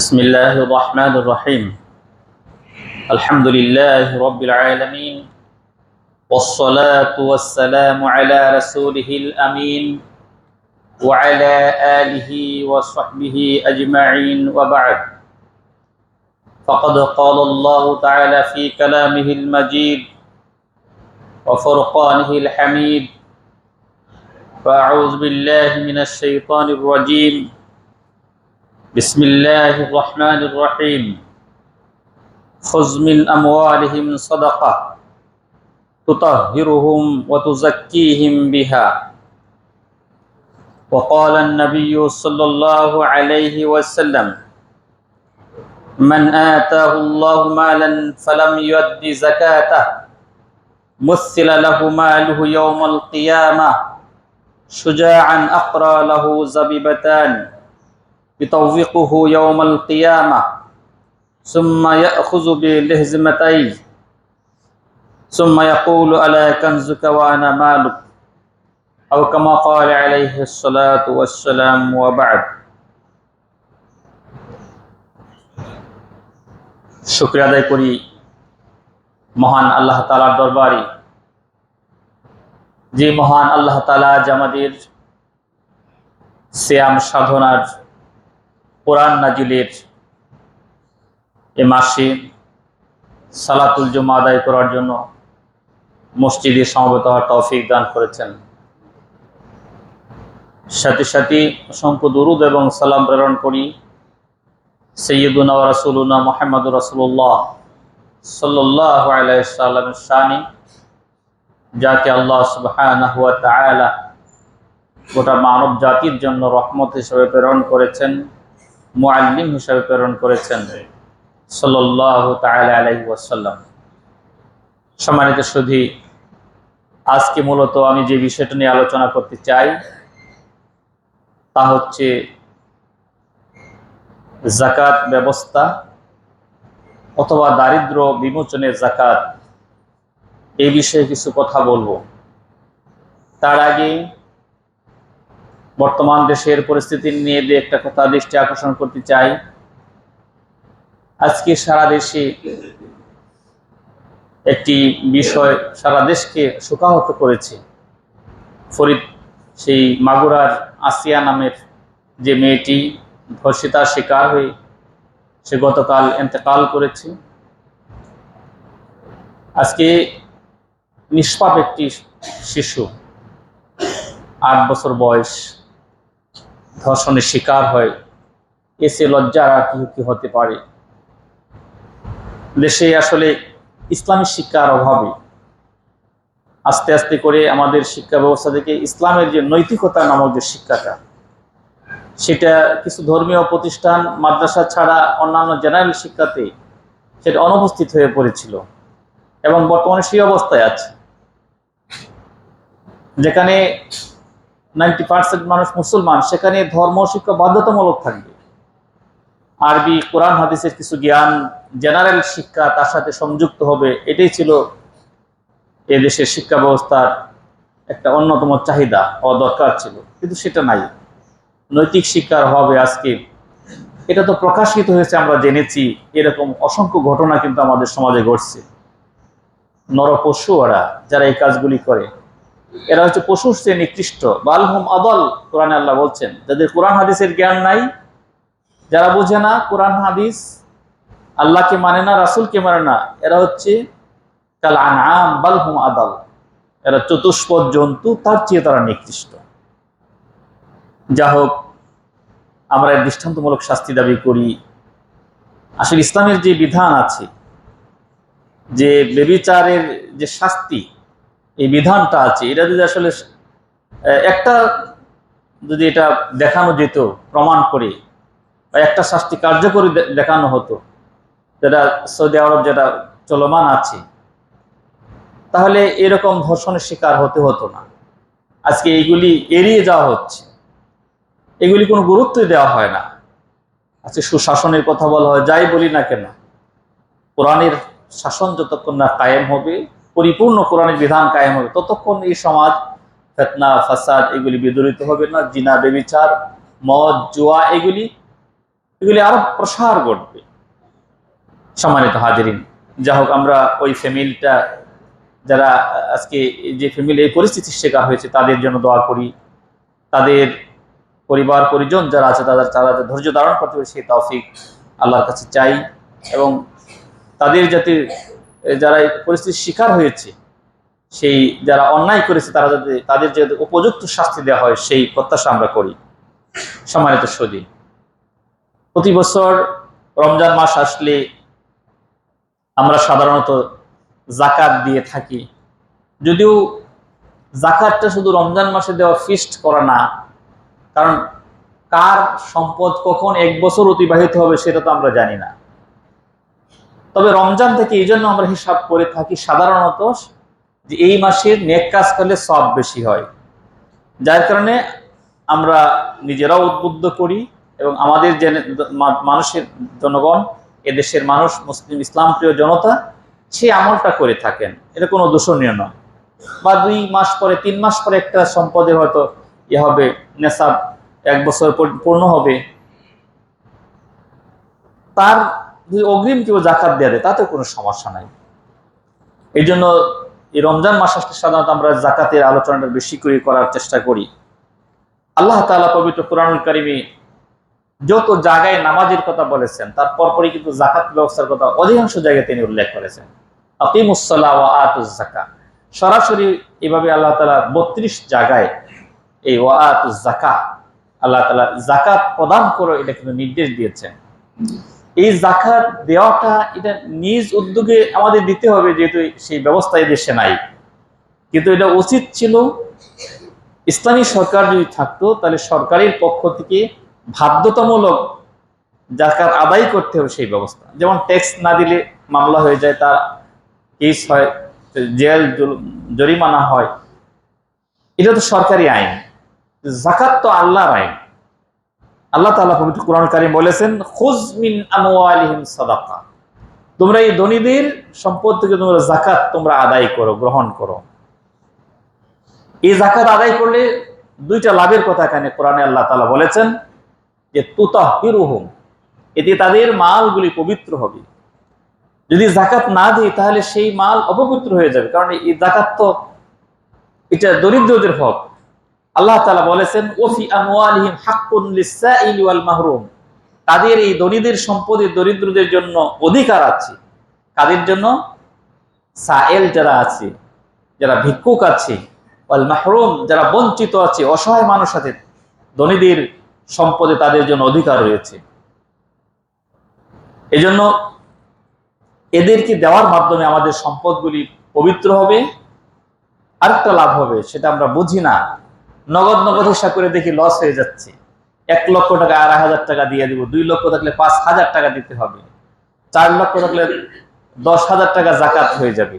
بسم الله الرحمن الرحيم. الحمد لله رب العالمين والصلاة والسلام على رسوله الأمين وعلى آله وصحبه أجمعين وبعد. فقد قال الله تعالى في كلامه المجيد وفرقانه الحميد. فأعوذ بالله من الشيطان الرجيم. بسم الله الرحمن الرحيم. خذ من أموالهم صدقة تطهرهم وتزكيهم بها. وقال النبي صلى الله عليه وسلم من آتاه الله مالا فلم يؤد زكاته مثل له ماله يوم القيامة شجاعا أقرى له زبيبتان. يطوقه يوم القيامة ثم يأخذ بلهزمتيه ثم يقول ألا كنزك وأنا مالك أو كما قال عليه الصلاة والسلام وبعد শুক্রিয়া আদায় করি মহান আল্লাহ তালার দরবারে যে মহান আল্লাহ তালা আজ আমাদের শ্যাম সাধনার কোরআন নাজিলের এ মাসে সালাতুল জমা আদায় করার জন্য মসজিদে সমবেত হওয়ার তৌফিক দান করেছেন। সাথে সাথে অসংখ্য দুরুদ এবং সালাম প্রেরণ করি সৈয়দুনা রাসুলুনা মোহাম্মদ রাসুল্লাহ সাল্লাহ আলাইসাল্লামের শানি, যাকে আল্লাহ সুবাহ গোটা মানব জাতির জন্য রহমত হিসেবে প্রেরণ করেছেন। মুআল্লিম হিসেবে প্রেরণ করেছেন সাল্লাহ তালা আলাইহি ওয়াসাল্লাম। সম্মানিত সুধী, আজকে মূলত আমি যে বিষয়টা নিয়ে আলোচনা করতে চাই, তা হচ্ছে জাকাত ব্যবস্থা অথবা দারিদ্র বিমোচনের জাকাত এই বিষয়ে কিছু কথা বলব। তার আগে বর্তমান দেশের পরিস্থিতি নিয়ে দিয়ে একটা কথা দৃষ্টি আকর্ষণ করতে চাই। আজকে সারা দেশে একটি বিষয় সারা দেশকে শোকাহত করেছে। ফরিদ, সেই মাগুরার আসিয়া নামের যে মেয়েটি, ধর্ষিতার শিকার হয়ে সে গতকাল এতেকাল করেছে। আজকে নিষ্পাপ একটি শিশু, আট বছর বয়স। ধর্ষণের শিকার হয়। এসে লজ্জার আর কি হতে পারে? দেশে আসলে ইসলামী শিক্ষার অভাবে আস্তে আস্তে করে আমাদের শিক্ষা ব্যবস্থা থেকে ইসলামের যে নৈতিকতা নামক যে শিক্ষাটা, সেটা কিছু ধর্মীয় প্রতিষ্ঠান, মাদ্রাসা ছাড়া অন্যান্য জেনারেল শিক্ষাতে সেটা অনুপস্থিত হয়ে পড়েছিল এবং বর্তমানে সেই অবস্থায় আছে। যেখানে নাইনটি পার্সেন্ট মানুষ মুসলমান, সেখানে ধর্ম শিক্ষা বাধ্যতামূলক থাকবে। আরবি, কোরআন, হাদিসের কিছু জ্ঞান, জেনারেল শিক্ষা তার সাথে সংযুক্ত হবে, এটাই ছিল এ দেশের শিক্ষা ব্যবস্থার একটা অন্যতম চাহিদা, হওয়া দরকার ছিল, কিন্তু সেটা নাই। নৈতিক শিক্ষার অভাবে আজকে এটা তো প্রকাশিত হয়েছে, আমরা জেনেছি, এরকম অসংখ্য ঘটনা কিন্তু আমাদের সমাজে ঘটছে। নরপশু ওরা যারা এই কাজগুলি করে এরা হচ্ছে পশুর চেয়ে নিকৃষ্ট। বালহুম আদল, কোরআনে আল্লাহ বলছেন। যাদের কোরআন হাদিসের জ্ঞান নাই, যারা বোঝে না কোরআন হাদিস, আল্লাহকে মানে না, রাসুলকে মানে না, এরা হচ্ছে কাল আনাম আদাল। এরা চতুষ্পদ জন্তু, তার চেয়ে তারা নিকৃষ্ট। যা হোক আমরা এর দৃষ্টান্তমূলক শাস্তি দাবি করি, আসলে ইসলামের যে বিধান আছে, যে বেবিচারের যে শাস্তি এই বিধানটা আছে, এটা যদি আসলে একটা যদি এটা দেখানো যেত, প্রমাণ করে, বা একটা শাস্তি কার্যকরী দেখানো হতো, যেটা সৌদি আরব যেটা চলমান আছে, তাহলে এরকম ধর্ষণের শিকার হতে হতো না। আজকে এইগুলি এড়িয়ে যাওয়া হচ্ছে। এগুলি কোনো গুরুত্বই দেওয়া হয় না। আজকে সুশাসনের কথা বলা হয়, যাই বলি না কেন, কোরআনের শাসন যতক্ষণ না কায়েম হবে পরিপূর্ণ কোরআনের বিধান কায়েম হবে। ততক্ষণ এই সমাজ, ফেতনা, ফাসাদ এগুলি বিদরিত হবে না। জিনা, বেবিচার, মদ, জুয়া এগুলি এগুলি আরও প্রসার ঘটবে। সম্মানিত হাজিরিন, যা হোক আমরা ওই ফ্যামিলিটা, যারা আজকে যে ফ্যামিলি, এই পরিস্থিতির শিকার হয়েছে, তাদের জন্য দোয়া করি। তাদের পরিবার, পরিজন যারা আছে, তাদের তারা ধৈর্য ধারণ করতে হবে সেই তৌফিক আল্লাহর কাছে চাই এবং তাদের যাতে যারা পরিস্থিতির শিকার হয়েছে, সেই যারা অন্যায় করেছে, তারা যাতে তাদের যে উপযুক্ত শাস্তি দেওয়া হয়, সেই প্রত্যাশা আমরা করি। সম্মানিত সদী প্রতি বছর রমজান মাস আসলে আমরা সাধারণত জাকাত দিয়ে থাকি। যদিও জাকাতটা শুধু রমজান মাসে দেওয়া ফিস্ট করা না, কারণ কার সম্পদ কখন এক বছর অতিবাহিত হবে সেটা তো আমরা জানি না। তবে রমজান থেকে এই জন্য আমরা হিসাব করে থাকি সাধারণত যে এই মাসে নেক কাজ করলে সব বেশি হয়। যার কারণে আমরা নিজেরাও উদ্বুদ্ধ করি এবং আমাদের যে মানুষের জনগণ, এদেশের মানুষ, মুসলিম ইসলাম প্রিয় জনতা, সে আমলটা করে থাকেন। এটা কোনো দূষণীয় নয়। বা দুই মাস পরে, তিন মাস পরে একটা সম্পদের হয়তো ইয়ে হবে, নেশাব এক বছর পূর্ণ হবে। তার যদি অগ্রিম কেউ জাকাত দেওয়া দেয় তাতে কোনো সমস্যা নাই। এই জন্য এই রমজান মাস আসলে সাধারণত আমরা জাকাতের আলোচনাটা বেশি করে করার চেষ্টা করি। আল্লাহ তাআলা পবিত্র কোরআনুল কারিমে যত জায়গায় নামাজের কথা বলেছেন, তার পরপরই কিন্তু জাকাত ব্যবস্থার কথা অধিকাংশ জায়গায় তিনি উল্লেখ করেছেন। জাকা সরাসরি এভাবে আল্লাহ তালা বত্রিশ জায়গায় এই ওয়াতুজ জাকা আল্লাহ তালা জাকাত প্রদান করো এটা কিন্তু নির্দেশ দিয়েছেন। এই জাকাত দেওয়াটা এটা নিজ উদ্যোগে আমাদের দিতে হবে, যেহেতু সেই ব্যবস্থা দেশে নাই। কিন্তু এটা উচিত ছিল, ইসলামী সরকার যদি থাকতো, তাহলে সরকারের পক্ষ থেকে বাধ্যতামূলক জাকাত আদায় করতে হবে সেই ব্যবস্থা। যেমন ট্যাক্স না দিলে মামলা হয়ে যায়, তার কেস হয়, জেল জরিমানা হয়। এটা তো সরকারি আইন। জাকাত তো আল্লাহর আইন। আল্লাহ তাআলা পবিত্র কোরআন বলেছেন, খুজ মিন আমওয়ালিহিম সাদাকা। তোমরা এই ধনীদের সম্পদ থেকে তোমরা জাকাত তোমরা আদায় করো, গ্রহণ করো। এই জাকাত আদায় করলে দুইটা লাভের কথা এখানে কোরআনে আল্লাহ তাআলা বলেছেন যে, তুতাহিরুহুম, এতে তাদের মালগুলি পবিত্র হবে। যদি জাকাত না দিই, তাহলে সেই মাল অপবিত্র হয়ে যাবে। কারণ এই জাকাত তো এটা দরিদ্রদের হক। আল্লাহ তাআলা বলেছেন, ওফি লিসাইলি ওয়াল মাহরুম তাদের এই ধনীদের সম্পদে দরিদ্রদের জন্য অধিকার আছে। কাদের জন্য? সায়েল যারা আছে, যারা ভিক্ষুক আছে ওয়াল মাহরুম যারা বঞ্চিত আছে, অসহায় মানুষ আছে, ধনীদের সম্পদে তাদের জন্য অধিকার রয়েছে। এজন্য এদেরকে দেওয়ার মাধ্যমে আমাদের সম্পদগুলি পবিত্র হবে, আরেকটা লাভ হবে, সেটা আমরা বুঝি না। নগদ নগদ হিসাব করে দেখি লস হয়ে যাচ্ছে। এক লক্ষ টাকা আড়াই হাজার টাকা দিয়ে দিব। দুই লক্ষ থাকলে পাঁচ হাজার টাকা দিতে হবে। চার লক্ষ থাকলে দশ হাজার টাকা জাকাত হয়ে যাবে।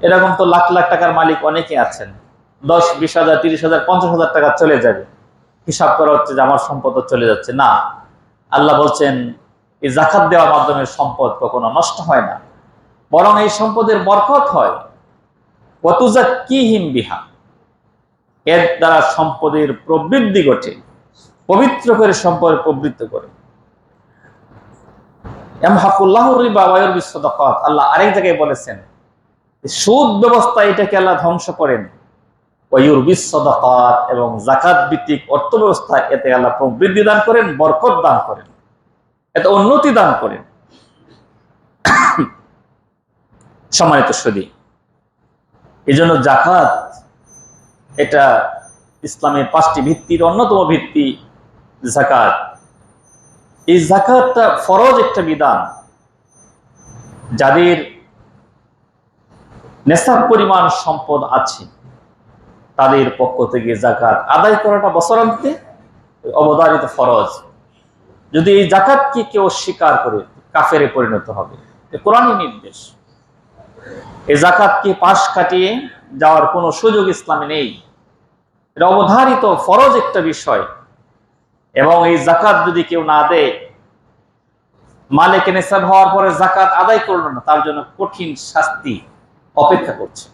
এরকম তো লাখ লাখ টাকার মালিক অনেকে আছেন। দশ, বিশ হাজার, তিরিশ হাজার, পঞ্চাশ হাজার টাকা চলে যাবে। হিসাব করা হচ্ছে যে আমার সম্পদ চলে যাচ্ছে। না। আল্লাহ বলছেন, এই জাকাত দেওয়ার মাধ্যমে সম্পদ কখনো নষ্ট হয় না। বরং এই সম্পদের বরকত হয়। কতুজা কি হিম বিহা। এর দ্বারা সম্পদের প্রবৃদ্ধি ঘটে, পবিত্র করে সম্পদ প্রবৃত্ত করে। আল্লাহ আরেক জায়গায় বলেছেন সুদ ব্যবস্থা এটাকে আল্লাহ ধ্বংস করেন। ওয়ুর বিশ্বদকাত এবং জাকাত ভিত্তিক অর্থ ব্যবস্থা এতে আল্লাহ প্রবৃদ্ধি দান করেন, বরকত দান করেন, এতে উন্নতি দান করেন। সম্মানিত সদী এই জন্য জাকাত এটা ইসলামের পাঁচটি ভিত্তির অন্যতম ভিত্তি জাকাত এই জাকাতটা ফরজ একটা বিধান। যাদের নেশাব পরিমাণ সম্পদ আছে, তাদের পক্ষ থেকে জাকাত আদায় করাটা বছরান্তে অবধারিত ফরজ। যদি এই জাকাতকে কেউ স্বীকার করে, কাফেরে পরিণত হবে। এ কোরআনই নির্দেশ। এই জাকাতকে পাশ কাটিয়ে যাওয়ার কোনো সুযোগ ইসলামে নেই। এটা অবধারিত, ফরজ একটা বিষয়। এবং এই জাকাত যদি কেউ না দেয়, মালিক নেশাব হওয়ার পরে জাকাত আদায় করল না, তার জন্য কঠিন শাস্তি অপেক্ষা করছে।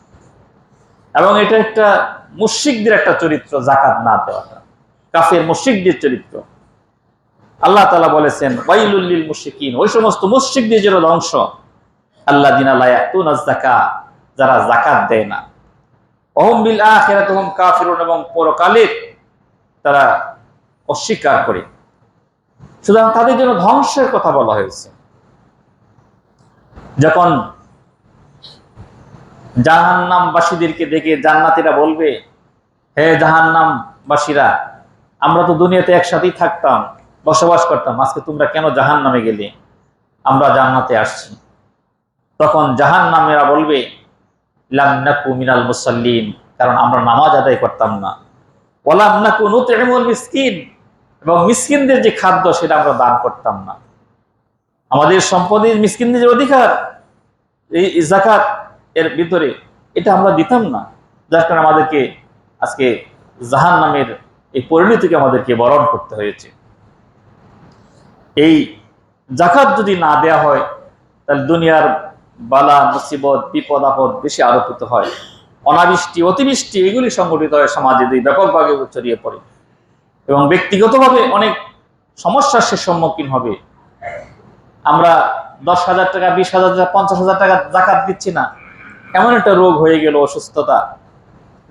এবং এটা একটা মুশিকদের একটা চরিত্র জাকাত না দেওয়াটা। কাফের মুশিকদের চরিত্র। আল্লাহ তালা বলেছেন ওয়াইলুল্লিল মুশরিকিন ওই সমস্ত মুশরিকদের জন্য ধ্বংস। আল্লাহ দিনা জাকা যারা জাকাত দেয় না। অহম বিল আখিরাতুহুম কাফিরুন এবং পরকালে তারা অস্বীকার করে। সুতরাং তাদের জন্য ধ্বংসের কথা বলা হয়েছে। যখন জাহান্নামবাসীদেরকে দেখে জান্নাতীরা বলবে, হে জাহান্নামবাসীরা, আমরা তো দুনিয়াতে একসাথেই থাকতাম, বসবাস করতাম, আজকে তোমরা কেন জাহান নামে গেলে? আমরা জান্নাতে আসছি। তখন জাহান নামেরা বলবে লামনাকু মিনাল মুসাল্লিন, কারণ আমরা নামাজ আদায় করতাম না। ওলামনাকু নুতইমুল মিসকিন, এবং মিসকিনদের যে খাদ্য সেটা আমরা দান করতাম না। আমাদের সম্পদের মিসকিনদের যে অধিকার, এই জাকাত এর ভিতরে, এটা আমরা দিতাম না। যার কারণে আমাদেরকে আজকে জাহান নামের এই পরিণতিকে আমাদেরকে বরণ করতে হয়েছে। এই জাকাত যদি না দেয়া হয়, তাহলে দুনিয়ার বালা, মুসিবত, বিপদ, আপদ বেশি আরোপিত হয়। অনাবৃষ্টি, অতিবৃষ্টি, এগুলি সংগঠিত হয় সমাজে ব্যাপকভাবে ছড়িয়ে পড়ে। এবং ব্যক্তিগতভাবে অনেক সমস্যার সে সম্মুখীন হবে। আমরা দশ হাজার টাকা, বিশ হাজার টাকা, পঞ্চাশ হাজার টাকা জাকাত দিচ্ছি না। এমন একটা রোগ হয়ে গেল অসুস্থতা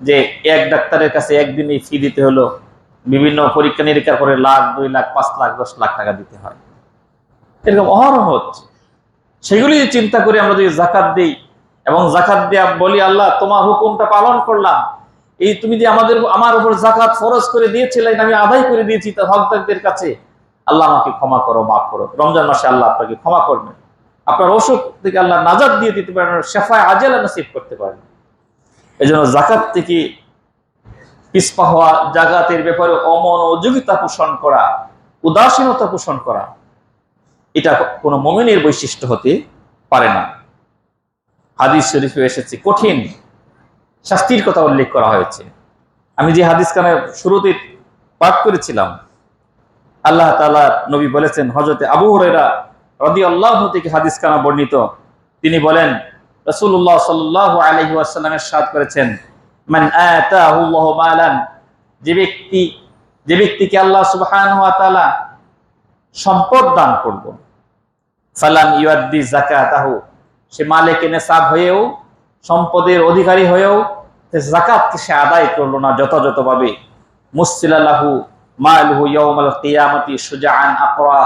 যে এক ডাক্তারের কাছে একদিনই ফি দিতে হলো। বিভিন্ন পরীক্ষা নিরীক্ষা করে লাখ, দুই লাখ, পাঁচ লাখ, দশ লাখ টাকা দিতে হয়। এরকম অহরহ হচ্ছে। সেগুলি চিন্তা করে আমরা যদি জাকাত দিই এবং জাকাত দেয়া বলি, আল্লাহ, তোমার হুকুমটা পালন করলাম। এই তুমি যে আমাদের আমার উপর জাকাত ফরজ করে দিয়েছিলে আমি আদায় করে দিয়েছি তার হকদারদের কাছে, আল্লাহ আমাকে ক্ষমা করো, মাফ করো। রমজান মাসে আল্লাহ আপনাকে ক্ষমা করবেন। আপনার অসুখ থেকে আল্লাহ নাজাদ দিয়ে দিতে পারেন শেফায় আজেলা নসিব করতে পারেন। এই জন্য জাকাত থেকে পিসপা হওয়া, জাগাতের ব্যাপারে অমনোযোগিতা পোষণ করা, উদাসীনতা পোষণ করা এটা কোনো মমিনের বৈশিষ্ট্য হতে পারে না। হাদিস শরীফে এসেছে, কঠিন শাস্তির কথা উল্লেখ করা হয়েছে। আমি যে হাদিস খানে শুরুতে পাঠ করেছিলাম, আল্লাহ তালা নবী বলেছেন হজরতে আবু হরেরা রদি আল্লাহ থেকে হাদিস খানা বর্ণিত। তিনি বলেন রসুল্লাহ সাল্লাহ আলহি আসাল্লামের সাদ করেছেন, মান যে ব্যক্তি যে ব্যক্তিকে আল্লাহ সুবহানাহু ওয়া তাআলা সম্পদ দান করব। সালাম ইউদ্দি জাকাতাহু সে মালিক নেসাব হয়েও, সম্পদের অধিকারী হয়েও জাকাতকে সে আদায় করল না যথাযথভাবে। মুসিলাল্লাহু মালহু ইয়াউমাল কিয়ামতি সুজাআন আকরা।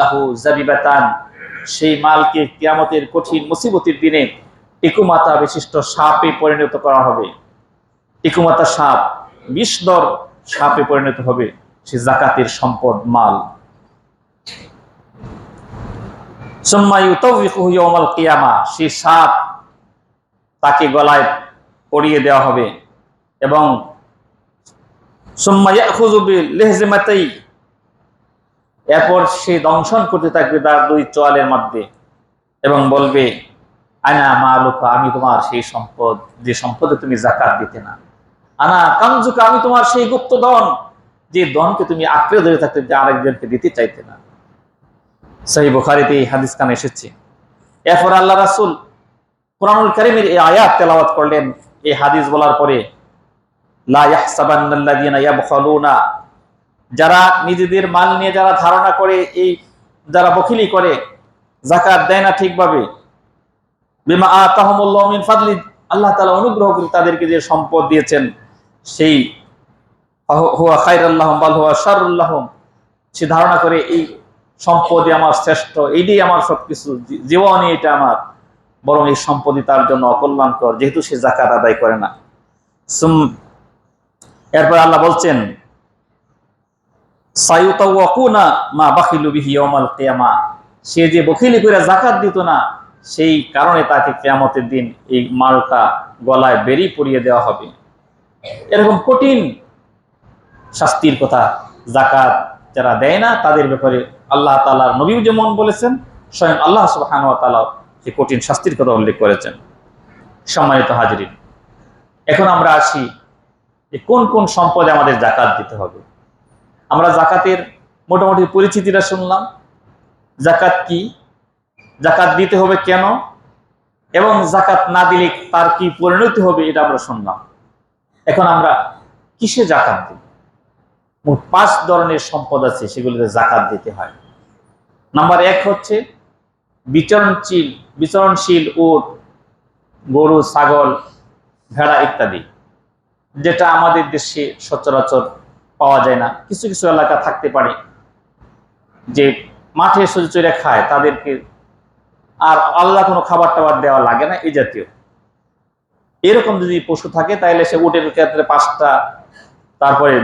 লাহু জাবিবাতান সেই মালকে কিয়ামতের কঠিন মুসিবতের দিনে টিকুমাতা বিশিষ্ট সাপে পরিণত করা হবে। টিকুমাতা সাপ বিষদর সাপে পরিণত হবে। সে জাকাতের সম্পদ, মাল। সেই সাপ তাকে গলায় পরিয়ে দেওয়া হবে। এবং এরপর সে দংশন করতে থাকবে তার দুই চোয়ালের মধ্যে এবং বলবে, আনা মা লোকা আমি তোমার সেই সম্পদ, যে সম্পদে তুমি জাকাত দিতে না। আনা কামজুকা, আমি তোমার সেই গুপ্ত ধন, যে ধনকে তুমি আঁকড়ে ধরে থাকতে, যে আরেকজনকে দিতে চাইতে না। সেই বুখারিতে এই হাদিস কান এসেছে। এরপর আল্লাহ রাসুল কোরআনুল করিমের এই আয়াত তেলাওয়াত করলেন। এই হাদিস বলার পরে যারা নিজেদের মাল নিয়ে যারা ধারণা করে, এই যারা বকিলি করে জাকাত দেয় না ঠিকভাবে। বিমা আল্লাহ তালা অনুগ্রহ করে তাদেরকে যে সম্পদ দিয়েছেন, সেই হুয়া খাইরাল্লাহম বাল হুয়া শারুল্লাহম সে ধারণা করে এই সম্পদই আমার শ্রেষ্ঠ এইটাই আমার সবকিছু। জীবনই এটা আমার। বরং এই সম্পদই তার জন্য অকল্যাণকর, যেহেতু সে জাকাত আদায় করে না। এরপর আল্লাহ বলছেন সে যে বখিলি করে জাকাত দিত না, সেই কারণে তাকে কেয়ামতের দিন এই মালটা গলায় বেরি পরিয়ে দেওয়া হবে। এরকম কঠিন শাস্তির কথা জাকাত যারা দেয় না, তাদের ব্যাপারে আল্লাহ তালার নবী যেমন বলেছেন, স্বয়ং আল্লাহ সুবাহান যে কঠিন শাস্তির কথা উল্লেখ করেছেন। সম্মানিত হাজিরিন, এখন আমরা আসি যে কোন কোন সম্পদে আমাদের জাকাত দিতে হবে। আমরা জাকাতের মোটামুটি পরিচিতিটা শুনলাম। জাকাত কি? জাকাত দিতে হবে কেন? এবং জাকাত না দিলে তার কি পরিণতি হবে এটা আমরা শুনলাম। এখন আমরা কিসে জাকাত দিই? মোট পাঁচ ধরনের সম্পদ আছে, সেগুলিতে জাকাত দিতে হয়। নাম্বার এক হচ্ছে বিচরণশীল বিচরণশীল উট, গরু, ছাগল, ভেড়া ইত্যাদি, যেটা আমাদের দেশে সচরাচর পাওয়া যায় না। কিছু কিছু এলাকা থাকতে পারে যে মাঠে চড়ে খায়, তাদেরকে আর আলাদা কোনো খাবার টাবার দেওয়া লাগে না এই জাতীয়। এরকম যদি পশু থাকে, তাহলে সে উটের ক্ষেত্রে পাঁচটা, তারপরে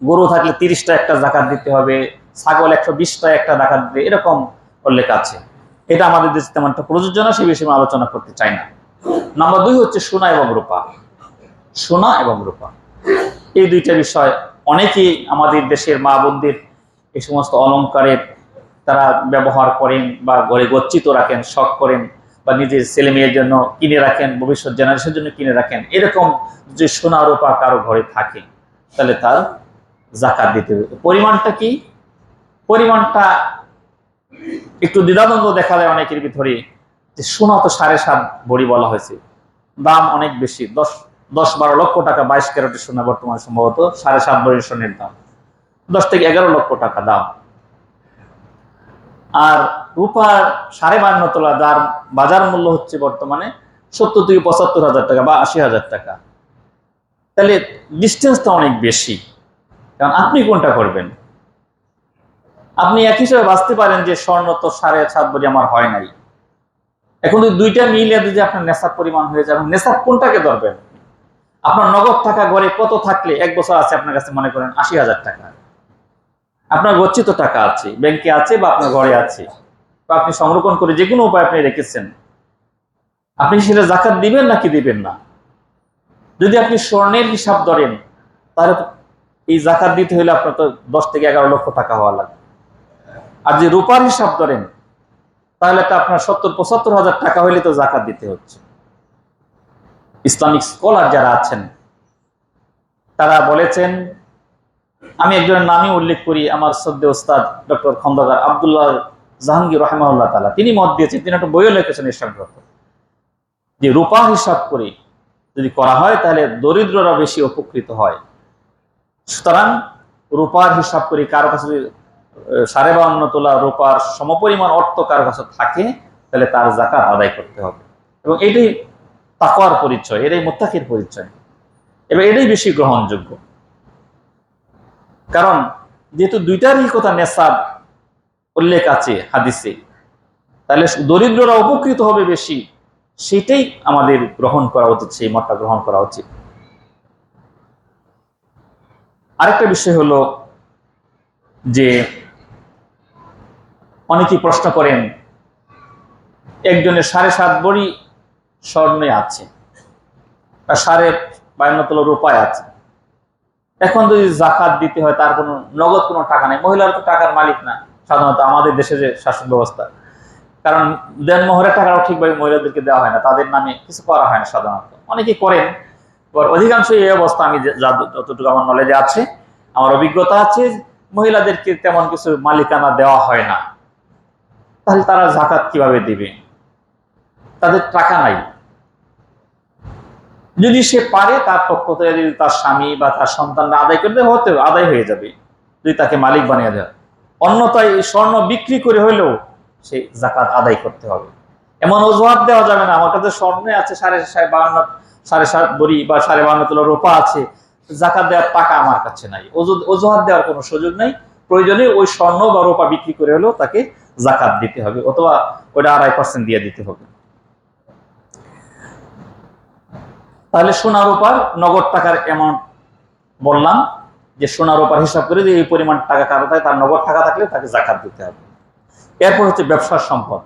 গরু থাকলে তিরিশটা একটা জাকাত দিতে হবে, ছাগল একশো বিশটা একটা জাকাত দিতে এরকম উল্লেখ আছে। এটা আমাদের দেশে তেমন একটা প্রযোজ্য না, সে বিষয়ে আলোচনা করতে চাই না। নাম্বার দুই হচ্ছে সোনা এবং রূপা। সোনা এবং রূপা। এই দুইটা বিষয় অনেকেই আমাদের দেশের মা বোনদের এই সমস্ত অলংকারের তারা ব্যবহার করেন বা ঘরে গচ্ছিত রাখেন, শখ করেন বা নিজের ছেলে মেয়ের জন্য কিনে রাখেন, ভবিষ্যৎ জেনারেশনের জন্য কিনে রাখেন। এরকম যে সোনা, রূপা কারও ঘরে থাকে, তাহলে তার জাকাত দিতে হবে। পরিমাণটা কি? পরিমাণটা একটু দ্বিধাদ্বন্দ্ব দেখা যায় অনেকের ভিতরে যে সোনা তো সাড়ে সাত ভরি বলা হয়েছে। দাম অনেক বেশি। দশ দশ বারো লক্ষ টাকা, বাইশ ক্যারেটের সোনা বর্তমানে সম্ভবত সাড়ে সাত ভরি সোনের দাম। দশ থেকে এগারো লক্ষ টাকা দাম। আর রূপার সাড়ে বান্ন তোলা যার বাজার মূল্য হচ্ছে বর্তমানে সত্তর থেকে পঁচাত্তর হাজার টাকা বা আশি হাজার টাকা। তাহলে ডিস্টেন্সটা অনেক বেশি। কারণ আপনি কোনটা করবেন? আপনি এক হিসেবে বাঁচতে পারেন যে স্বর্ণ তো সাড়ে সাত বড়ি আমার হয় নাই। এখন যদি দুইটা মিলিয়ে যদি আপনার নেশাব পরিমাণ হয়ে যাবে নেশাব কোনটাকে ধরবেন? আপনার নগদ টাকা ঘরে কত থাকলে এক বছর আছে আপনার কাছে মনে করেন আশি হাজার টাকা? আপনার গচ্ছিত টাকা আছে, ব্যাংকে আছে বা আপনার ঘরে আছে। বা আপনি সংরক্ষণ করে যে কোনো উপায় আপনি রেখেছেন। আপনি সেটা জাকাত দিবেন নাকি দিবেন না? যদি আপনি স্বর্ণের হিসাব ধরেন, তাহলে এই জাকাত দিতে হলে আপনার তো দশ থেকে এগারো লক্ষ টাকা হওয়া লাগবে। আর যে রূপার হিসাব ধরেন, তাহলে তো আপনার সত্তর, পঁচাত্তর হাজার টাকা হইলে তো জাকাত দিতে হচ্ছে। ইসলামিক স্কলার যারা আছেন, তারা বলেছেন, আমি একজনের নামই উল্লেখ করি, আমার সদ্য ওস্তাদ ডক্টর খন্দকার আবদুল্লাহ জাহাঙ্গীর রহমাউল্লাহ তালা তিনি মত দিয়েছেন, তিনি একটা বইও লিখেছেন এর সংক্রান্ত যে রূপা হিসাব করে যদি করা হয়, তাহলে দরিদ্ররা বেশি উপকৃত হয়। সুতরাং রূপার হিসাব করি কারও কাছে যদি সাড়ে বাউন্ন তোলা রূপার সমপরিমাণ অর্থ কারও কাছে থাকে, তাহলে তার জাকাত আদায় করতে হবে। এবং এটাই তাকওয়ার পরিচয়, এটাই মোত্তাকের পরিচয়। এবং এটাই বেশি গ্রহণযোগ্য। কারণ যেহেতু দুইটারই কথা নেশাব উল্লেখ আছে হাদিসে, তাহলে দরিদ্ররা উপকৃত হবে বেশি, সেটাই আমাদের গ্রহণ করা উচিত, সেই মতটা গ্রহণ করা উচিত। আরেকটা বিষয় হলো যে অনেকেই প্রশ্ন করেন, একজনের সাড়ে সাত বড়ি স্বর্ণে আছে আর সাড়ে বায়ান্ন তোলা রূপায় আছে। এখন যদি জাকাত দিতে হয়, তার কোনো নগদ কোনো টাকা নেই। মহিলার তো টাকার মালিক না, সাধারণত আমাদের দেশে যে শাসন ব্যবস্থা। কারণ দেনমোহরের টাকাও ঠিকভাবে মহিলাদেরকে দেওয়া হয় না, তাদের নামে কিছু করা হয় না সাধারণত। অনেকে করেন অধিকাংশ এই অবস্থা আমি যতটুকু আমার নলেজে আছে, আমার অভিজ্ঞতা আছে, মহিলাদেরকে তেমন কিছু মালিকানা দেওয়া হয় না। তাহলে তারা জাকাত কীভাবে দিবে? তাদের টাকা নাই। যদি সে পারে, তার পক্ষ থেকে যদি তার স্বামী বা তার সন্তানরা আদায় করতে হতে আদায় হয়ে যাবে। যদি তাকে মালিক বানিয়ে দেয়। অন্যতায় এই স্বর্ণ বিক্রি করে হলেও সে জাকাত আদায় করতে হবে। এমন অজুহাত দেওয়া যাবে না। আমার কাছে স্বর্ণে আছে, সাড়ে সাড়ে বাহান্ন সাড়ে সাত বড়ি বা সাড়ে বাহান্ন তোলা রোপা আছে, জাকাত দেওয়ার টাকা আমার কাছে নাই। অজু- অজুহাত দেওয়ার কোনো সুযোগ নাই। প্রয়োজনে ওই স্বর্ণ বা রোপা বিক্রি করে হলেও তাকে জাকাত দিতে হবে, অথবা ওটা আড়াই পার্সেন্ট দিয়ে দিতে হবে। তাহলে সোনা রূপার নগদ টাকার অ্যামাউন্ট বললাম, যে সোনা রূপার হিসাব করে যে এই পরিমাণ টাকা কারও থাকে, তার নগদ টাকা থাকলে তাকে জাকাত দিতে হবে। এরপর হচ্ছে ব্যবসার সম্পদ।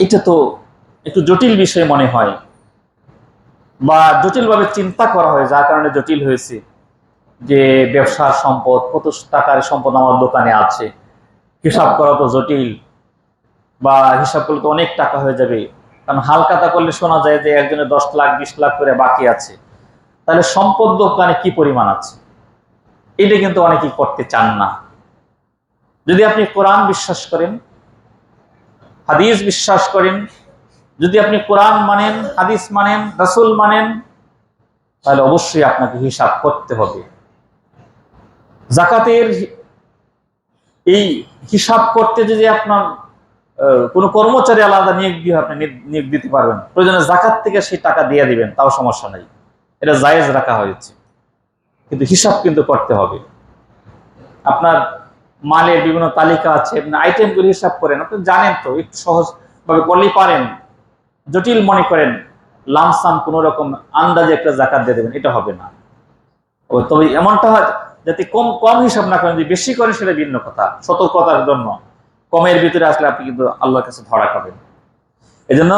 এটা তো একটু জটিল বিষয় মনে হয় বা জটিলভাবে চিন্তা করা হয়, যার কারণে জটিল হয়েছে যে ব্যবসার সম্পদ, কত টাকার সম্পদ আমার দোকানে আছে, হিসাব করা তো জটিল বা হিসাব করলে তো অনেক টাকা হয়ে যাবে। কারণ হালকাতা করলে শোনা যায় যে একজনের দশ লাখ, বিশ লাখ করে বাকি আছে। তাহলে সম্পদ দোকানে কি পরিমাণ আছে? এটা কিন্তু অনেকেই করতে চান না। যদি আপনি কোরআন বিশ্বাস করেন, হাদিস বিশ্বাস করেন যদি আপনি কোরআন মানেন, হাদিস মানেন, রাসুল মানেন, তাহলে অবশ্যই আপনাকে হিসাব করতে হবে। জাকাতের এই হিসাব করতে যদি আপনার কোনো কর্মচারী আলাদা নিয়োগ দিয়ে আপনি নিয়োগ- দিতে পারবেন, প্রয়োজনে জাকাত থেকে সেই টাকা দিয়ে দিবেন, তাও সমস্যা নেই। এটা জায়েজ রাখা হয়েছে। কিন্তু হিসাব কিন্তু করতে হবে। আপনার মালের বিভিন্ন তালিকা আছে আইটেমগুলি হিসাব করেন, আপনি জানেন তো, একটু সহজভাবে করলেই পারেন। জটিল মনে করেন লামসাম কোন রকম আন্দাজে একটা জাকাত দিয়ে দেবেন, এটা হবে না। তবে এমনটা হয় যাতে কম কম হিসাব না করেন, যদি বেশি করেন সেটা ভিন্ন কথা, সতর্কতার জন্য। কমের ভিতরে আসলে আপনি কিন্তু আল্লাহর কাছে ধরা খাবেন। এজন্য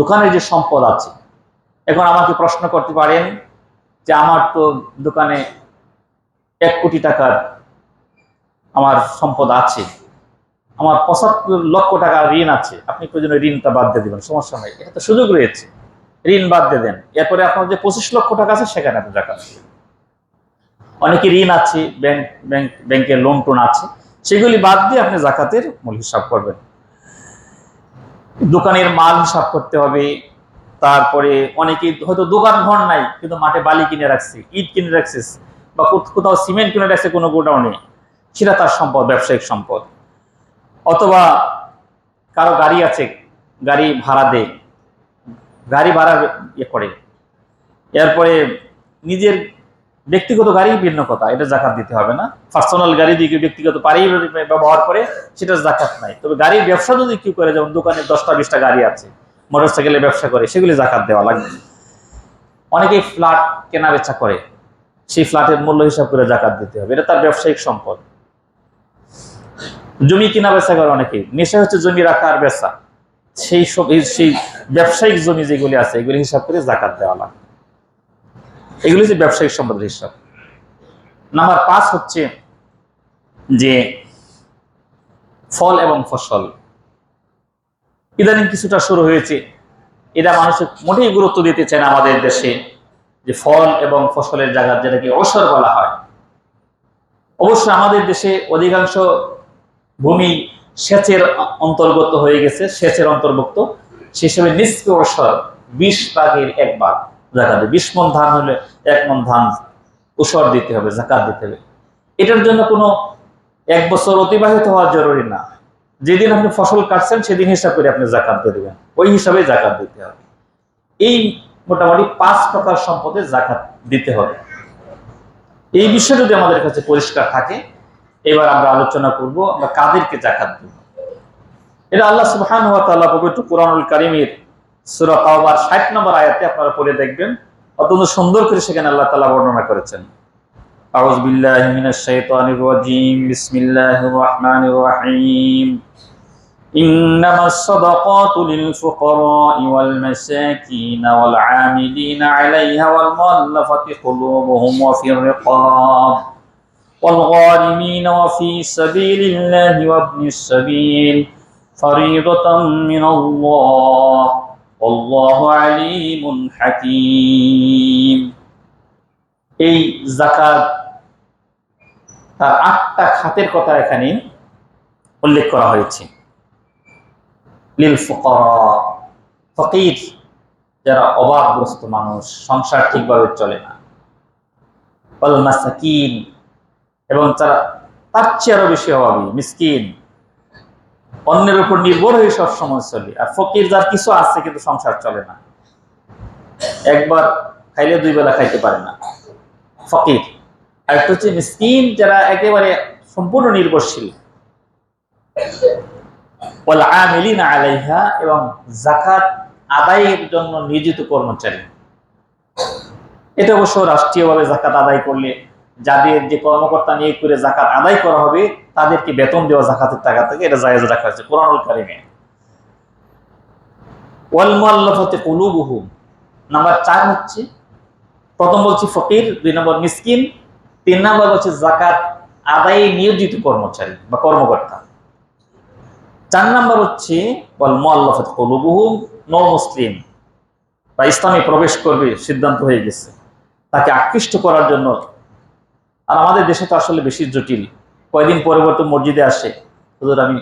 দোকানের যে সম্পদ আছে, এখন আমাকে প্রশ্ন করতে পারেন যে আমার তো দোকানে এক কোটি টাকার আমার সম্পদ আছে। আমার পঁচাত্তর লক্ষ টাকা ঋণ আছে। আপনি প্রয়োজনে ঋণটা বাদ দিয়ে দেবেন, সমস্যা নেই। এটা তো সুযোগ রয়েছে। ঋণ বাদ দিয়ে দেন। এরপরে আপনার যে পঁচিশ লক্ষ টাকা আছে, সেখানে আপনি টাকা অনেকে ঋণ আছে, ব্যাংক ব্যাংক ব্যাংকের লোন টোন আছে। সেগুলি বাদ দিয়ে আপনি জাকাতের মূল হিসাব করবেন। দোকানের মাল হিসাব করতে হবে। তারপরে অনেকে হয়তো দোকান ঘর নাই, কিন্তু মাঠে বালি কিনে রাখছে, ইট কিনে রাখছে, বা কোথ- কোথাও সিমেন্ট কিনে রাখছে, কোনো গোডাউনে। সেটা তার সম্পদ, ব্যবসায়িক সম্পদ। অথবা কারও গাড়ি আছে, গাড়ি ভাড়া দেয়, গাড়ি ভাড়া ইয়ে করে। এরপরে নিজের ব্যক্তিগত গাড়ি ভিন্ন কথা, এটা জাকাত দিতে হবে না। পার্সোনাল গাড়ি দিয়ে কেউ ব্যক্তিগত পারিবারিক ব্যবহার করে, সেটা জাকাত নাই। তবে গাড়ির ব্যবসা যদি কেউ করে, যেমন দোকানে দশটা বিশটা গাড়ি আছে মোটর সাইকেলে ব্যবসা করে, সেগুলি জাকাত দেওয়া লাগবে। অনেকেই ফ্ল্যাট কেনা বেচা করে, সেই ফ্ল্যাটের মূল্য হিসাব করে জাকাত দিতে হবে। এটা তার ব্যবসায়িক সম্পদ। জমি কিনা বেচা করে অনেকে নেশা হচ্ছে জমি রাখা আর বেচা। সেই সব সেই ব্যবসায়িক জমি যেগুলি আছে, এগুলি হিসাব করে জাকাত দেওয়া লাগে। এগুলি হচ্ছে ব্যবসায়িক সম্পদের হিসাব। নাম্বার পাঁচ হচ্ছে যে ফল এবং ফসল। ইদানিং কিছুটা শুরু হয়েছে। এটা মানুষের মোটেই গুরুত্ব দিতে চায় না আমাদের দেশে যে ফল এবং ফসলের জায়গা যেটাকে অবসর বলা হয়। অবশ্য আমাদের দেশে অধিকাংশ ভূমি সেচের অন্তর্গত হয়ে গেছে, সেচের অন্তর্ভুক্ত। সে হিসেবে অবসর বিশ ভাগের এক ভাগ জাকাত। বিশ মন ধান হলে এক মন ধান উসর দিতে হবে, জাকাত দিতে হবে। এটার জন্য কোনো এক বছর অতিবাহিত হওয়া জরুরি না। যেদিন আপনি ফসল কাটছেন, সেদিন হিসাব করে আপনি জাকাত দিয়ে দেবেন। ওই হিসাবে জাকাত দিতে হবে। এই মোটামুটি পাঁচ প্রকার সম্পদে জাকাত দিতে হবে। এই বিষয় যদি আমাদের কাছে পরিষ্কার থাকে এবার আমরা আলোচনা করব আমরা কাদেরকে জাকাত দেব এটা আল্লাহ সুবহানাহু ওয়া তাআলা পবিত্র কোরআনুল কারীমের সূরা তাওবার 60 নম্বর আয়াতে আপনারা পড়ে দেখবেন অত্যন্ত সুন্দর করে সেখানে আল্লাহ তাআলা বর্ণনা করেছেন আউযু বিল্লাহি মিনাশ শাইতানির রাজীম বিসমিল্লাহির রহমানির রহিম إنما الصدقات للفقراء والمساكين والعاملين عليها والمؤلفة قلوبهم وفي الرقاب والغارمين وفي سبيل الله وابن السبيل فريضة من الله والله عليم حكيم এই জাকাত তার আটটা খাতের কথা এখানে উল্লেখ করা হয়েছে লিল ফুকারা ফকির যারা অভাবগ্রস্ত মানুষ সংসার ঠিকভাবে চলে না ওয়াল মাসাকিন এবং তারা তার চেয়ে আরও বেশি অভাবী, মিসকিন। অন্যের উপর নির্ভর হয়ে সব সময় চলে। আর ফকির যার কিছু আছে কিন্তু সংসার চলে না। একবার খাইলে দুই বেলা খাইতে পারে না। ফকির। আর একটা হচ্ছে মিসকিন, যারা একেবারে সম্পূর্ণ নির্ভরশীল। আলাইহা এবং জাকাত আদায়ের জন্য নিয়োজিত কর্মচারী। এটা অবশ্য রাষ্ট্রীয়ভাবে জাকাত আদায় করলে যাদের যে কর্মকর্তা নিয়োগ করে জাকাত আদায় করা হবে, তাদেরকে বেতন দেওয়া জাকাতের টাকা থেকে এটা জায়েজ রাখা হয়েছে কোরআনুল কারিমে। নাম্বার চার হচ্ছে, প্রথম বলছি ফকির, দুই নম্বর মিসকিন, তিন নম্বর হচ্ছে জাকাত আদায়ে নিয়োজিত কর্মচারী বা কর্মকর্তা। চার নাম্বার হচ্ছে বল মোয়াল্লাফাত কলুবুহুম মুসলিম বা ইসলামে প্রবেশ করবে সিদ্ধান্ত হয়ে গেছে। তাকে আকৃষ্ট করার জন্য আর আমাদের দেশে তো আসলে বেশি জটিল। কয়দিন পরিবর্তন মসজিদে আসে। হুজুর, আমি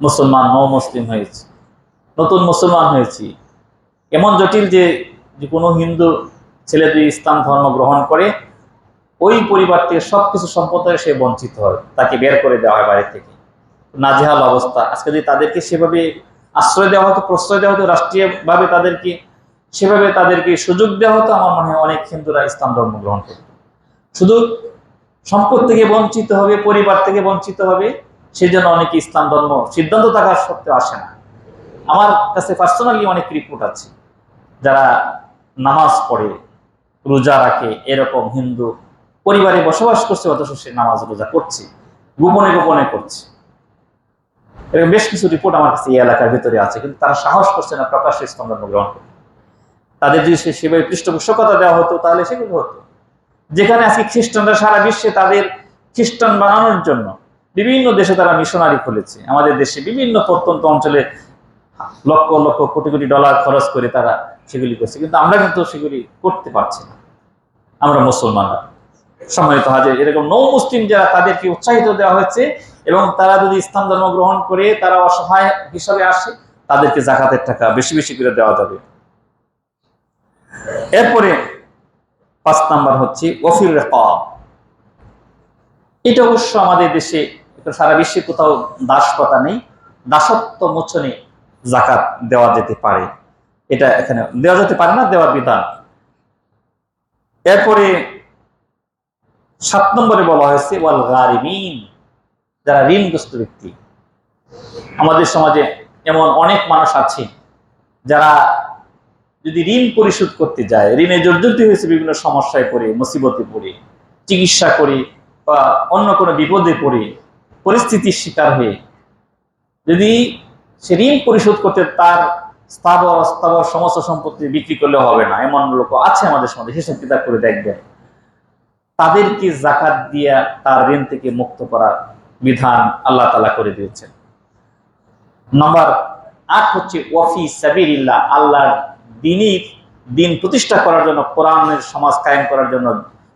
মুসলমান নৌ মুসলিম হয়েছি। নতুন মুসলমান হয়েছি। এমন জটিল যে কোনো হিন্দু ছেলে যদি ইসলাম ধর্ম গ্রহণ করে, ওই পরিবার থেকে সবকিছু সম্পদ থেকে সে বঞ্চিত হয়। তাকে বের করে দেওয়া হয় বাড়ি থেকে। নাজেহাল অবস্থা। আজকে যদি তাদেরকে সেভাবে আশ্রয় দেওয়া হতো, প্রশ্রয় দেওয়া হতো, রাষ্ট্রীয়ভাবে তাদেরকে, সেভাবে তাদেরকে সুযোগ দেওয়া হতো, আমার মনে হয় অনেক হিন্দুরা ইসলাম ধর্ম গ্রহণ করত। শুধু সম্পদ থেকে বঞ্চিত হবে, পরিবার থেকে বঞ্চিত হবে সেই জন্য অনেকে ইসলাম ধর্ম সিদ্ধান্ত থাকার সত্ত্বেও আসে না। আমার কাছে পার্সোনালি অনেক রিপোর্ট আছে, যারা নামাজ পড়ে, রোজা রাখে, এরকম হিন্দু পরিবারে বসবাস করছে, অথচ সে নামাজ রোজা করছে, গোপনে গোপনে করছে। এরকম বেশ কিছু রিপোর্ট আমার কাছে এই এলাকার ভিতরে আছে, কিন্তু তারা সাহস করছে না, প্রকাশ্য ইসলাম ধর্ম গ্রহণ করতে। তাদের যদি সেভাবে পৃষ্ঠপোষকতা দেওয়া হতো, তাহলে সেগুলো হতো। যেখানে আজকে খ্রিস্টানরা সারা বিশ্বে তাদের খ্রিস্টান বানানোর জন্য বিভিন্ন দেশে তারা মিশনারি খুলেছে। আমাদের দেশে বিভিন্ন প্রত্যন্ত অঞ্চলে লক্ষ লক্ষ কোটি কোটি ডলার খরচ করে তারা সেগুলি করছে। কিন্তু আমরা কিন্তু সেগুলি করতে পারছি না। আমরা মুসলমানরা সম্মানিত হাজির, এরকম নৌ মুসলিম যারা তাদেরকে উৎসাহিত দেওয়া হয়েছে এবং তারা যদি ইসলাম ধর্ম গ্রহণ করে তারা অসহায় হিসাবে আসে, তাদেরকে জাকাতের টাকা বেশি বেশি করে দেওয়া যাবে। এরপরে পাঁচ নাম্বার হচ্ছে ওফির রেকব। এটা অবশ্য আমাদের দেশে সারা বিশ্বে কোথাও দাসপ্রথা নেই, দাসত্ব মোচনে জাকাত দেওয়া যেতে পারে। এটা এখানে দেওয়া যেতে পারে না, দেওয়ার বিধান। এরপরে সাত নম্বরে বলা হয়েছে, ওয়াল গারিমিন, যারা ঋণগ্রস্ত ব্যক্তি। আমাদের সমাজে এমন অনেক মানুষ আছে যারা যদি ঋণ পরিশোধ করতে যায়, ঋণে জর্জরিত হয়েছে বিভিন্ন সমস্যায় পড়ে, মুসিবতে পড়ে, চিকিৎসা করে বা অন্য কোনো বিপদে পড়ে, পরিস্থিতির শিকার হয়ে যদি সে ঋণ পরিশোধ করতে তার স্থাবর, অস্থাবর সমস্ত সম্পত্তি বিক্রি করলে হবে না, এমন লোক আছে আমাদের সমাজে, হিসাব কিতাব করে দেখবেন। তাদেরকে জাকাত দিয়া তার ঋণ থেকে মুক্ত করার বিধান আল্লাহ তালা করে দিয়েছেন। নম্বর আট হচ্ছে, ওয়াফি সাবিরিল্লাহ আল্লাহর দিনই দিন প্রতিষ্ঠা করার জন্য, কোরআনের সমাজ কায়েম করার জন্য,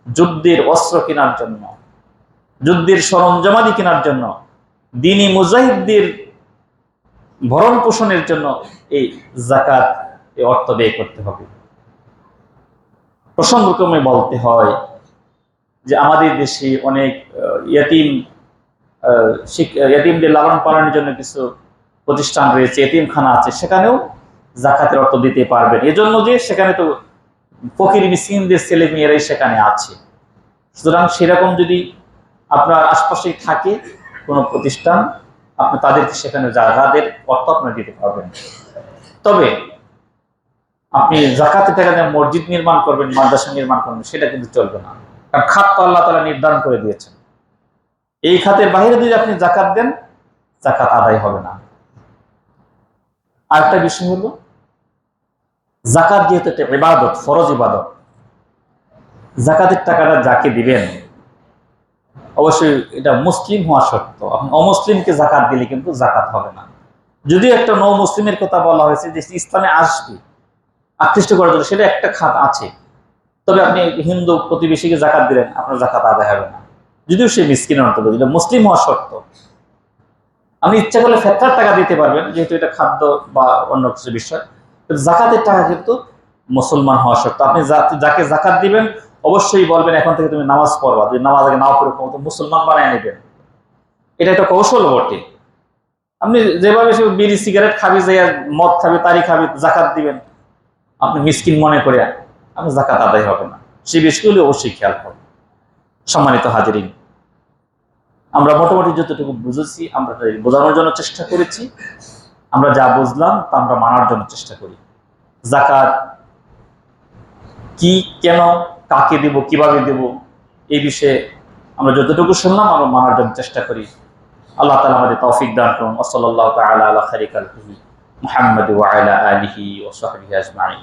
যুদ্ধের অস্ত্র কেনার জন্য, যুদ্ধের সরঞ্জামাদি কেনার জন্য দিনী মুজাহিদদের ভরণ পোষণের জন্য এই জাকাত এই অর্থ ব্যয় করতে হবে। প্রসঙ্গক্রমে বলতে হয় যে আমাদের দেশে অনেক ইয়াতিম ইয়াতিমদের লালন পালনের জন্য কিছু প্রতিষ্ঠান রয়েছে এতিমখানা আছে, সেখানেও জাকাতের অর্থ দিতে পারবেন। এজন্য যে সেখানে তো ফকির মিসকিনদের ছেলে মেয়েরাই সেখানে আছে। সুতরাং সেরকম যদি আপনার আশপাশেই থাকে কোনো প্রতিষ্ঠান, আপনি তাদেরকে সেখানে জাকাতের অর্থ আপনার দিতে পারবেন। তবে আপনি জাকাতের টাকা দিয়ে মসজিদ নির্মাণ করবেন, মাদ্রাসা নির্মাণ করবেন, সেটা কিন্তু চলবে না। কারণ খাত তো আল্লাহ তালা নির্ধারণ করে দিয়েছেন। এই খাতের বাইরে যদি আপনি জাকাত দেন, জাকাত আদায় হবে না। আরেকটা বিষয় হলো জাকাত যেহেতু একটা ইবাদত, ফরজ ইবাদত, জাকাতের টাকাটা যাকে দিবেন, অবশ্যই এটা মুসলিম হওয়া সত্য। এখন অমুসলিমকে জাকাত দিলে কিন্তু জাকাত হবে না। যদিও একটা নৌ মুসলিমের কথা বলা হয়েছে যে ইসলামে আসবে, আকৃষ্ট করার জন্য সেটা একটা খাত আছে। তবে আপনি হিন্দু প্রতিবেশীকে জাকাত দিলেন, আপনার জাকাত আদায় হবে না। যদিও সে মিসকিনের অন্তর্গত যেটা মুসলিম হওয়া শর্ত আপনি ইচ্ছা করলে ফেতরার টাকা দিতে পারবেন, যেহেতু এটা খাদ্য বা অন্য কিছু বিষয়। জাকাতের টাকা কিন্তু মুসলমান হওয়া শর্ত আপনি যাকে জাকাত দিবেন, অবশ্যই বলবেন, এখন থেকে তুমি নামাজ পড়বা। যদি নামাজ আগে নাও পড়ে তো মুসলমান বানায় নেবেন। এটা একটা কৌশল বটে আপনি যেভাবে সে বিড়ি, সিগারেট খাবি যাইয়া মদ খাবে তারি খাবি, জাকাত দিবেন। আপনি মিসকিন মনে করে আপনি জাকাত আদায় হবে না। সেই বিষয়গুলি অবশ্যই খেয়াল করবেন সম্মানিত হাজিরিন, আমরা মোটামুটি যতটুকু বুঝেছি, আমরা বোঝানোর জন্য চেষ্টা করেছি। আমরা যা বুঝলাম, তা আমরা মানার জন্য চেষ্টা করি। জাকাত কি, কেন, কাকে দেব, কীভাবে দেব, এই বিষয়ে আমরা যতটুকু শুনলাম, আমরা মানার জন্য চেষ্টা করি। আল্লাহ তালা আমাদের তৌফিক দান করুন। ওসল্লাহ তালা আল্লাহ খারিক আলহি আলিহি ও সাহবি আজমাই